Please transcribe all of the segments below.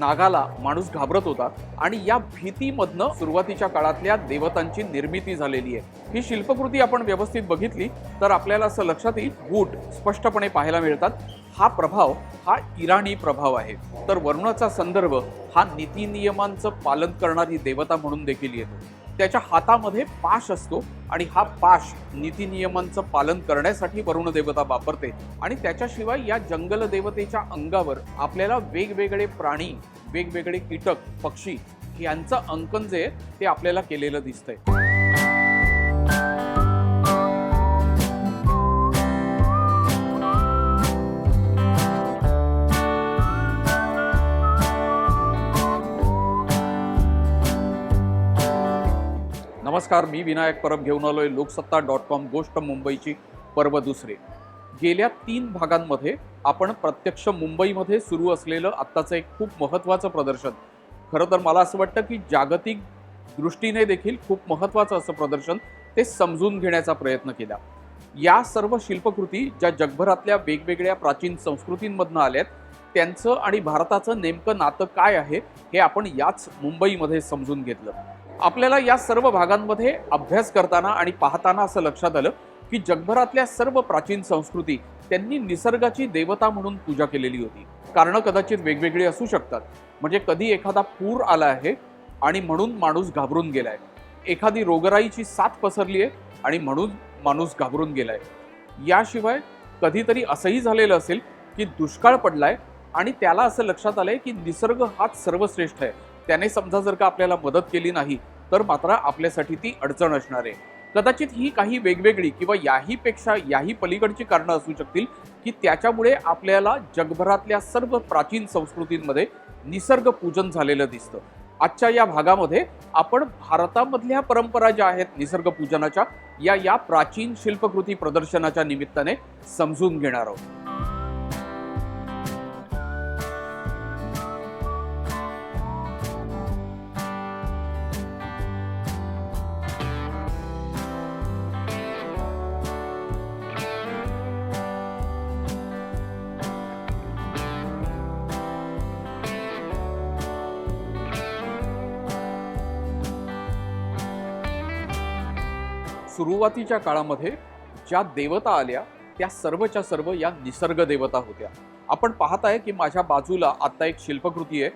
नागाला माणूस घाबरत होता आणि या भीतीमधनं सुरुवातीच्या काळातल्या देवतांची निर्मिती झालेली आहे. ही शिल्पकृती आपण व्यवस्थित बघितली तर आपल्याला असं लक्षात येईल बूट स्पष्टपणे पाहायला मिळतात. हा प्रभाव हा इराणी प्रभाव आहे. तर वर्णाचा संदर्भ हा नीतिनियमांचं पालन करणारी देवता म्हणून देखील येतो. त्याच्या हातामध्ये पाश असतो आणि हा पाश नीतिनियमांचं पालन करण्यासाठी वरुण देवता वापरते. आणि त्याच्याशिवाय या जंगल देवतेच्या अंगावर आपल्याला वेगवेगळे प्राणी वेगवेगळे कीटक पक्षी यांचं अंकन जे आहे ते आपल्याला केलेलं दिसतंय. नमस्कार मी विनायक परब घेऊन आलोय लोकसत्ता डॉट कॉम गोष्ट मुंबईची पर्व दुसरे. गेल्या तीन भागांमध्ये आपण प्रत्यक्ष मुंबईमध्ये सुरू असलेलं आत्ताचं एक खूप महत्त्वाचं प्रदर्शन. खरं तर मला असं वाटतं की जागतिक दृष्टीने देखील खूप महत्त्वाचं असं प्रदर्शन ते समजून घेण्याचा प्रयत्न केला. या सर्व शिल्पकृती ज्या जगभरातल्या वेगवेगळ्या प्राचीन संस्कृतींमधनं आल्यात त्यांचं आणि भारताचं नेमकं नातं काय आहे हे आपण याच मुंबईमध्ये समजून घेतलं. आपल्याला या सर्व भागांमध्ये अभ्यास करताना आणि पाहताना असं लक्षात आलं की जगभरातल्या सर्व प्राचीन संस्कृती त्यांनी निसर्गाची देवता म्हणून पूजा केलेली होती. कारणं कदाचित वेगवेगळी असू शकतात. म्हणजे कधी एखादा पूर आला आहे आणि म्हणून माणूस घाबरून गेलाय. एखादी रोगराईची साथ पसरली आहे आणि म्हणून माणूस घाबरून गेलाय. याशिवाय कधीतरी असंही झालेलं असेल की दुष्काळ पडलाय आणि त्याला असं लक्षात आलंय की निसर्ग हाच सर्वश्रेष्ठ आहे. त्याने समजा जर का आपल्याला मदत केली नाही तर मात्र आपल्यासाठी ती अडचण असणार आहे. कदाचित ही काही वेगवेगळी किंवा याहीपेक्षा याही पलीकडची कारणं असू शकतील की त्याच्यामुळे आपल्याला जगभरातल्या सर्व प्राचीन संस्कृतींमध्ये निसर्ग पूजन झालेलं दिसतं. आजच्या या भागामध्ये आपण भारतामधल्या परंपरा ज्या आहेत निसर्ग पूजनाच्या या या प्राचीन शिल्पकृती प्रदर्शनाच्या निमित्ताने समजून घेणार आहोत. सुरुवातीच्या काळामध्ये ज्या देवता आल्या त्या सर्वच्या सर्व या निसर्ग देवता होत्या. आपण पाहत आहे की माझ्या बाजूला आता एक शिल्पकृती आहे.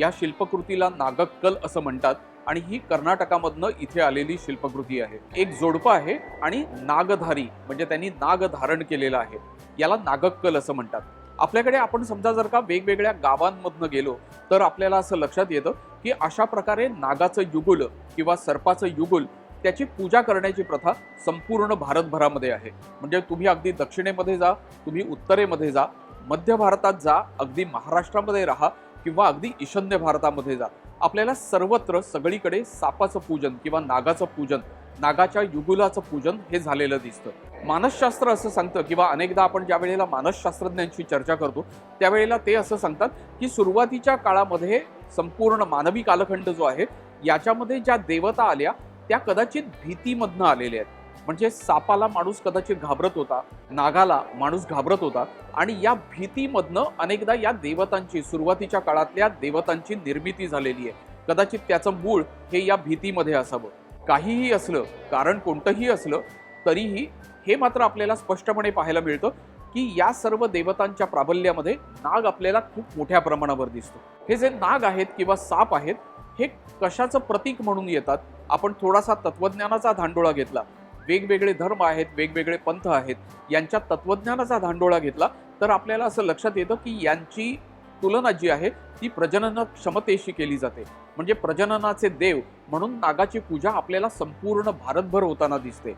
या शिल्पकृतीला नागक्कल असं म्हणतात आणि ही कर्नाटकामधनं इथे आलेली शिल्पकृती आहे. एक जोडपं आहे आणि नागधारी म्हणजे त्यांनी नाग धारण केलेलं आहे. याला नागक्कल असं म्हणतात. आपल्याकडे आपण समजा जर का वेगवेगळ्या गावांमधनं गेलो तर आपल्याला असं लक्षात येतं की अशा प्रकारे नागाचं युगुल किंवा सर्पाचं युगुल त्याची पूजा करण्याची प्रथा संपूर्ण भारतभरामध्ये आहे. म्हणजे तुम्ही अगदी दक्षिणेमध्ये जा तुम्ही उत्तरेमध्ये जा मध्य भारतात जा अगदी महाराष्ट्रामध्ये राहा किंवा अगदी ईशान्य भारतामध्ये जा. आपल्याला सर्वत्र सगळीकडे सापाचं पूजन किंवा नागाचं पूजन नागाच्या युगुलाचं पूजन हे झालेलं दिसतं. मानसशास्त्र असं सांगतं किंवा अनेकदा आपण ज्या वेळेला मानसशास्त्रज्ञांशी चर्चा करतो त्यावेळेला ते असं सांगतात की सुरुवातीच्या काळामध्ये संपूर्ण मानवी कालखंड जो आहे याच्यामध्ये ज्या देवता आल्या त्या कदाचित भीतीमधनं आलेल्या आहेत. म्हणजे सापाला माणूस कदाचित घाबरत होता नागाला माणूस घाबरत होता आणि या भीतीमधनं अनेकदा या देवतांची सुरुवातीच्या काळातल्या देवतांची निर्मिती झालेली आहे. कदाचित त्याचं मूळ हे या भीतीमध्ये असावं. काहीही असलं कारण कोणतंही असलं तरीही हे मात्र आपल्याला स्पष्टपणे पाहायला मिळतं की या सर्व देवतांच्या प्राबल्यामध्ये नाग आपल्याला खूप मोठ्या प्रमाणावर दिसतो. हे जे नाग आहेत किंवा साप आहेत हे कशाचं प्रतीक म्हणून येतात? आपण थोडासा तत्वज्ञानाचा धांडोळा घेतला. वेगवेगळे धर्म आहेत वेगवेगळे पंथ आहेत यांच्या तत्वज्ञानाचा धांडोळा घेतला तर आपल्याला असं लक्षात येतं की यांची तुलना जी आहे ती प्रजनन क्षमतेशी केली जाते. म्हणजे प्रजननाचे देव म्हणून नागाची पूजा आपल्याला संपूर्ण भारतभर होताना दिसते.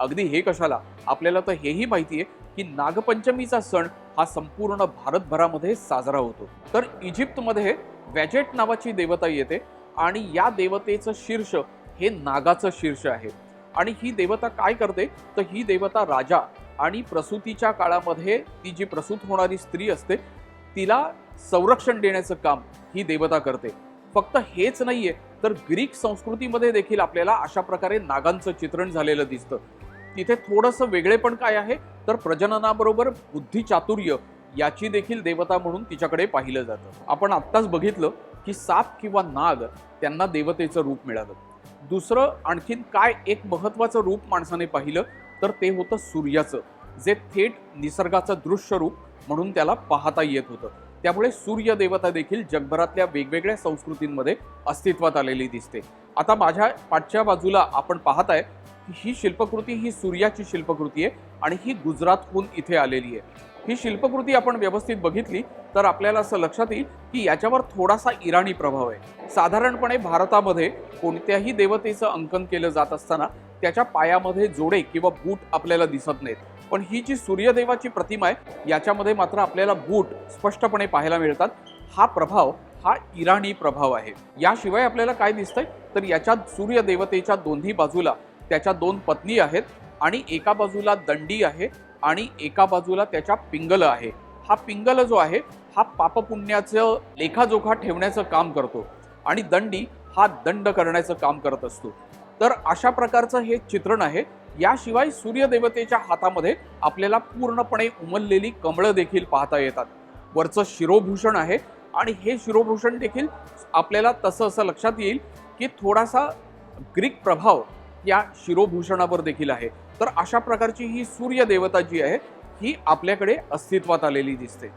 अगदी हे कशाला? आपल्याला तर हेही माहिती आहे की नागपंचमीचा सण हा संपूर्ण भारतभरामध्ये साजरा होतो. तर इजिप्तमध्ये वॅजेट नावाची देवता येते आणि या देवतेचं शीर्ष हे नागाचं शीर्ष आहे. आणि ही देवता काय करते? तर ही देवता राजा आणि प्रसूतीच्या काळामध्ये ती जी प्रसूत होणारी स्त्री असते तिला संरक्षण देण्याचं काम ही देवता करते. फक्त हेच नाहीये तर ग्रीक संस्कृतीमध्ये देखील आपल्याला अशा प्रकारे नागांचं चित्रण झालेलं दिसतं. तिथे थोडंसं वेगळेपण काय आहे? तर प्रजननाबरोबर बुद्धी चातुर्य याची देखील देवता म्हणून तिच्याकडे पाहिलं जातं. आपण आत्ताच बघितलं की साप किंवा नाग त्यांना देवतेचं रूप मिळालं. दुसरं आणखीन काय एक महत्त्वाचं रूप माणसाने पाहिलं तर ते होतं सूर्याचं जे थेट निसर्गाचं दृश्य रूप म्हणून त्याला पाहता येत होतं. त्यामुळे सूर्यदेवता देखील जगभरातल्या वेगवेगळ्या संस्कृतींमध्ये अस्तित्वात आलेली दिसते. आता माझ्या पाठच्या बाजूला आपण पाहताय की ही शिल्पकृती ही सूर्याची शिल्पकृती आहे आणि ही गुजरातहून इथे आलेली आहे. ही शिल्पकृती आपण व्यवस्थित बघितली तर आपल्याला असं लक्षात येईल की याच्यावर थोडासा इराणी प्रभाव आहे. साधारणपणे भारतामध्ये कोणत्याही देवतेचं अंकन केलं जात असताना त्याच्या पायामध्ये जोडे किंवा बूट आपल्याला दिसत नाहीत. पण ही जी सूर्यदेवाची प्रतिमा आहे याच्यामध्ये मात्र आपल्याला बूट स्पष्टपणे पाहायला मिळतात. हा प्रभाव हा इराणी प्रभाव आहे. याशिवाय आपल्याला काय दिसतंय? तर याच्या सूर्यदेवतेच्या दोन्ही बाजूला त्याच्या दोन पत्नी आहेत आणि एका बाजूला दंडी आहे आणि एका बाजूला त्याच्या पिंगल आहे. हा पिंगल जो आहे हा पापपुण्याचं लेखाजोखा ठेवण्याचं काम करतो. आणि दंडी हा दंड करण्याचं काम करत असतो. तर अशा प्रकारचं हे चित्रण आहे. याशिवाय सूर्यदेवतेच्या हातामध्ये आपल्याला पूर्णपणे उमललेली कमळं देखील पाहता येतात. वरचं शिरोभूषण आहे आणि हे शिरोभूषण देखील आपल्याला तसं असं लक्षात येईल की थोडासा ग्रीक प्रभाव या शिरोभूषणावर देखील आहे. तर अशा प्रकारची ही सूर्यदेवता जी आहे ही आपल्याकडे अस्तित्वात आलेली दिसते.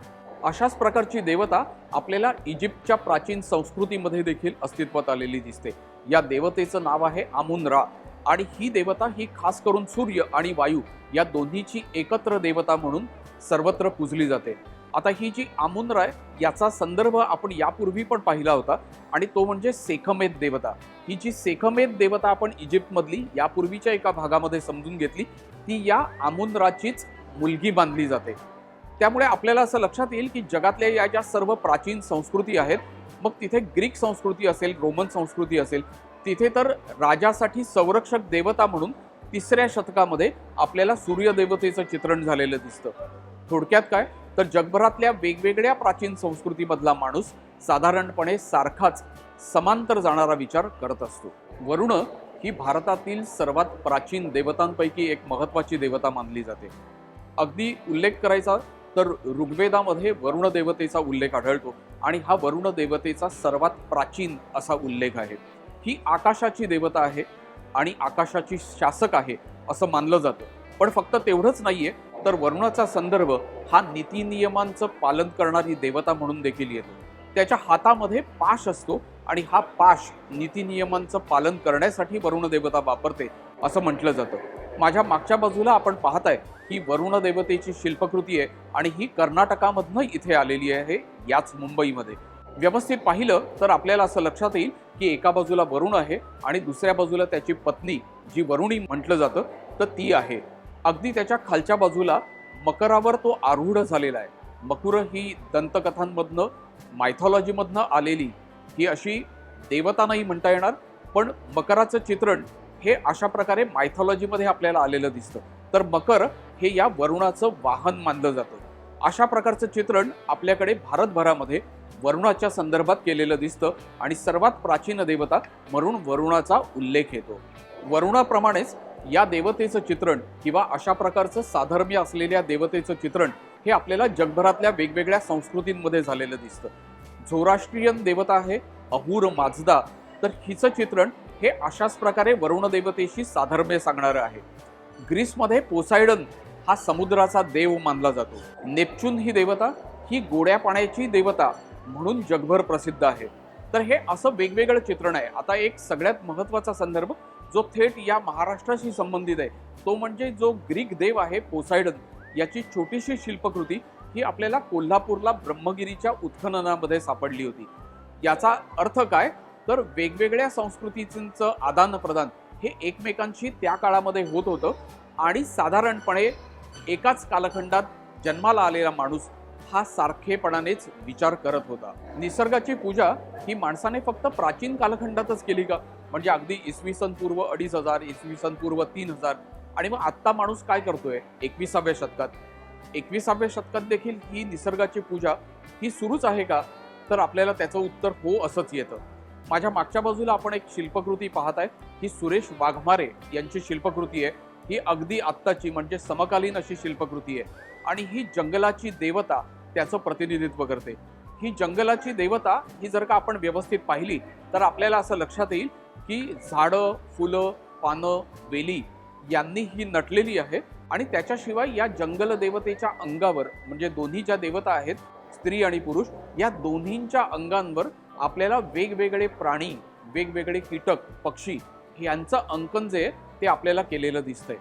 अशाच प्रकारची देवता आपल्याला इजिप्तच्या प्राचीन संस्कृतीमध्ये देखील अस्तित्वात आलेली दिसते. या देवतेचं नाव आहे आमुन रा आणि ही देवता ही खास करून सूर्य आणि वायू या दोन्हीची एकत्र देवता म्हणून सर्वत्र पूजली जाते. आता ही जी आमुन राय याचा संदर्भ आपण यापूर्वी पण पाहिला होता आणि तो म्हणजे सेखमेद देवता. ही जी सेखमेद देवता आपण इजिप्तमधली यापूर्वीच्या एका भागामध्ये समजून घेतली ती या आमुनराचीच मुलगी बांधली जाते. त्यामुळे आपल्याला असं लक्षात येईल की जगातल्या या ज्या सर्व प्राचीन संस्कृती आहेत मग तिथे ग्रीक संस्कृती असेल रोमन संस्कृती असेल तिथे तर राजासाठी संरक्षक देवता म्हणून तिसऱ्या शतकामध्ये आपल्याला सूर्यदेवतेचं चित्रण झालेलं दिसतं. थोडक्यात काय? तर जगभरातल्या वेगवेगळ्या प्राचीन संस्कृतीमधला माणूस साधारणपणे सारखाच समांतर जाणारा विचार करत असतो. वरुण ही भारतातील सर्वात प्राचीन देवतांपैकी एक महत्त्वाची देवता मानली जाते. अगदी उल्लेख करायचा तर ऋग्वेदामध्ये वरुण देवतेचा उल्लेख आढळतो आणि हा वरुण देवतेचा सर्वात प्राचीन असा उल्लेख आहे. ही आकाशाची देवता आहे आणि आकाशाची शासक आहे असं मानलं जातं. पण फक्त तेवढंच नाहीये तर वरुणाचा संदर्भ हा नीतिनियमांचं पालन करणारी देवता म्हणून देखील येतो. त्याच्या हातामध्ये पाश असतो आणि हा पाश नीतिनियमांचं पालन करण्यासाठी वरुण देवता वापरते. असं म्हटलं जातं. माझ्या मागच्या बाजूला आपण पाहताय ही वरुण देवतेची शिल्पकृती आहे आणि ही कर्नाटकामधनं इथे आलेली आहे याच मुंबईमध्ये. व्यवस्थित पाहिलं तर आपल्याला असं लक्षात येईल की एका बाजूला वरुण आहे आणि दुसऱ्या बाजूला त्याची पत्नी जी वरुणी म्हटलं जातं तर ती आहे. अगदी त्याच्या खालच्या बाजूला मकरावर तो आरूढ झालेला आहे. मकुर ही दंतकथांमधनं मायथॉलॉजीमधनं आलेली. ही अशी देवता नाही म्हणता येणार पण मकराचं चित्रण हे अशा प्रकारे मायथॉलॉजीमध्ये आपल्याला आलेलं दिसतं. तर मकर हे या वरुणाचं वाहन मानलं जातं. अशा प्रकारचं चित्रण आपल्याकडे भारतभरामध्ये वरुणाच्या संदर्भात केलेलं दिसतं आणि सर्वात प्राचीन देवता म्हणून वरुणाचा उल्लेख येतो. वरुणाप्रमाणेच या देवतेचं चित्रण किंवा अशा प्रकारचं साधर्म्य असलेल्या देवतेचं चित्रण हे आपल्याला जगभरातल्या वेगवेगळ्या संस्कृतींमध्ये झालेलं दिसतं. झोराष्ट्रीयन देवता आहे अहूर माजदा तर हिचं चित्रण हे अशाच प्रकारे वरुण देवतेशी साधर्म्य सांगणारं आहे. ग्रीसमध्ये पोसायडन हा समुद्राचा देव मानला जातो. नेपच्यून ही देवता ही गोड्या पाण्याची देवता म्हणून जगभर प्रसिद्ध आहे. तर हे असं वेगवेगळं चित्रण आहे. आता एक सगळ्यात महत्त्वाचा संदर्भ जो थेट या महाराष्ट्राशी संबंधित आहे तो म्हणजे जो ग्रीक देव आहे पोसायडन याची छोटीशी शिल्पकृती ही आपल्याला कोल्हापूरला ब्रह्मगिरीच्या उत्खननामध्ये सापडली होती. याचा अर्थ काय? तर वेगवेगळ्या संस्कृतीचं आदान प्रदान हे एकमेकांशी त्या काळामध्ये होत होतं. आणि साधारणपणे एकाच कालखंडात जन्माला आलेला माणूस हा सारखेपणानेच विचार करत होता. निसर्गाची पूजा ही माणसाने फक्त प्राचीन कालखंडातच केली का? म्हणजे अगदी इसवी सन पूर्व अडीच हजार इसवी सन पूर्व तीन हजार. आणि मग आत्ता माणूस काय करतोय? एकविसाव्या शतकात. एकविसाव्या शतकात देखील ही निसर्गाची पूजा ही सुरूच आहे का? तर आपल्याला त्याचं उत्तर हो असंच येतं. माझ्या मागच्या बाजूला आपण एक शिल्पकृती पाहत आहे ही सुरेश वाघमारे यांची शिल्पकृती आहे. ही अगदी आत्ताची म्हणजे समकालीन अशी शिल्पकृती आहे. आणि ही जंगलाची देवता त्याचं प्रतिनिधित्व करते. ही जंगलाची देवता ही जर का आपण व्यवस्थित पाहिली तर आपल्याला असं लक्षात येईल की झाडं फुलं पानं वेली यांनी ही नटलेली आहे आणि त्याच्याशिवाय या जंगल देवतेच्या अंगावर म्हणजे दोन्ही ज्या देवता आहेत स्त्री आणि पुरुष या दोन्हींच्या अंगांवर आपल्याला वेगवेगळे प्राणी वेगवेगळे कीटक पक्षी यांचं अंकन जे आहे ते आपल्याला केलेलं दिसतंय.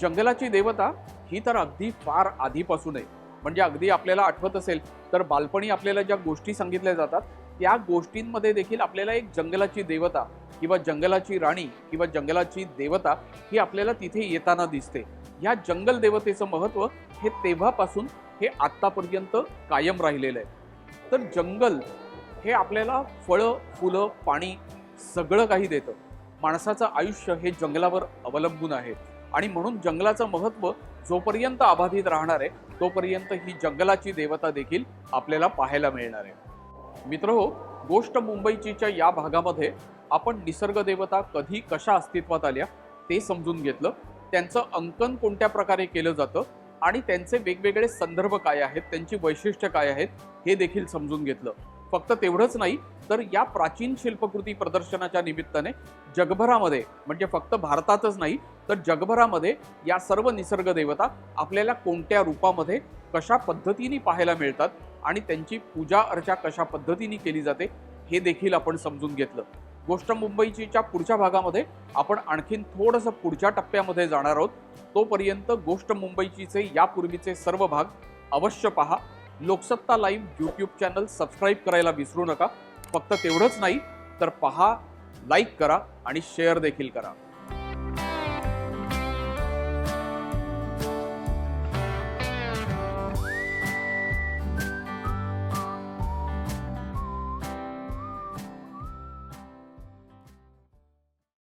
जंगलाची देवता ही तर अगदी फार आधीपासून आहे. म्हणजे अगदी आपल्याला आठवत असेल तर बालपणी आपल्याला ज्या गोष्टी सांगितल्या जातात त्या गोष्टींमध्ये देखील आपल्याला एक जंगलाची देवता किंवा जंगलाची राणी किंवा जंगलाची देवता ही आपल्याला तिथे येताना दिसते. ह्या जंगल देवतेचं महत्त्व हे तेव्हापासून हे आत्तापर्यंत कायम राहिलेलं आहे. तर जंगल हे आपल्याला फळं फुलं पाणी सगळं काही देतं. माणसाचं आयुष्य हे जंगलावर अवलंबून आहे. आणि म्हणून जंगलाचं महत्त्व जोपर्यंत अबाधित राहणार आहे तोपर्यंत ही जंगलाची देवता देखील आपल्याला पाहायला मिळणार आहे. मित्र हो गोष्ट मुंबईचीच्या या भागामध्ये आपण निसर्ग देवता कधी कशा अस्तित्वात आल्या ते समजून घेतलं. त्यांचं अंकन कोणत्या प्रकारे केलं जातं आणि त्यांचे वेगवेगळे संदर्भ काय आहेत त्यांची वैशिष्ट्य काय आहेत हे देखील समजून घेतलं. फक्त तेवढंच नाही तर या प्राचीन शिल्पकृती प्रदर्शनाच्या निमित्ताने जगभरामध्ये म्हणजे फक्त भारतातच नाही तर जगभरामध्ये या सर्व निसर्ग देवता आपल्याला कोणत्या रूपामध्ये कशा पद्धतीने पाहायला मिळतात आणि त्यांची पूजा अर्चा कशा पद्धतीने केली जाते हे देखील आपण समजून घेतलं. गोष्ट मुंबईचीच्या पुढच्या भागामध्ये आपण आणखीन थोडंसं पुढच्या टप्प्यामध्ये जाणार आहोत. तोपर्यंत गोष्ट मुंबईचीचे यापूर्वीचे सर्व भाग अवश्य पहा. Loksatta live YouTube channel subscribe करायला विसरू नका. फक्त तेवढंच नाही तर पहा लाईक करा आणि शेअर देखील करा.